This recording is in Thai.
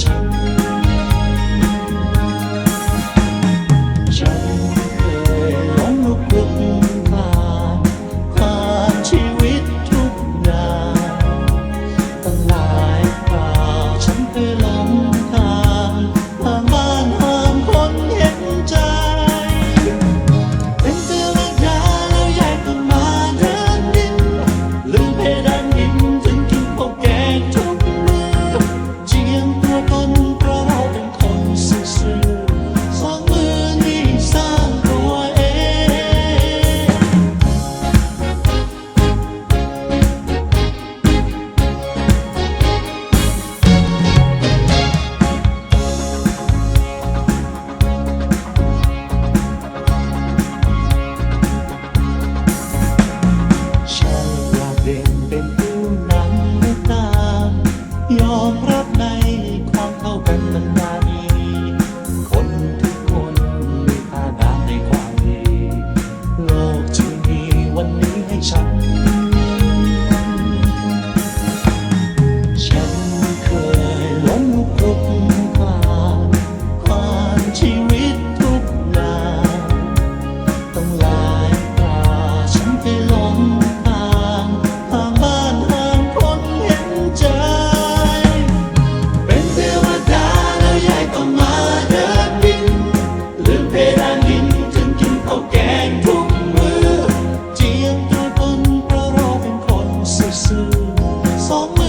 ฉัน เจ้คยหลงลุกลุกมาผ่านชีวิตทุกนานตั้งหลายคราฉันเคย สอง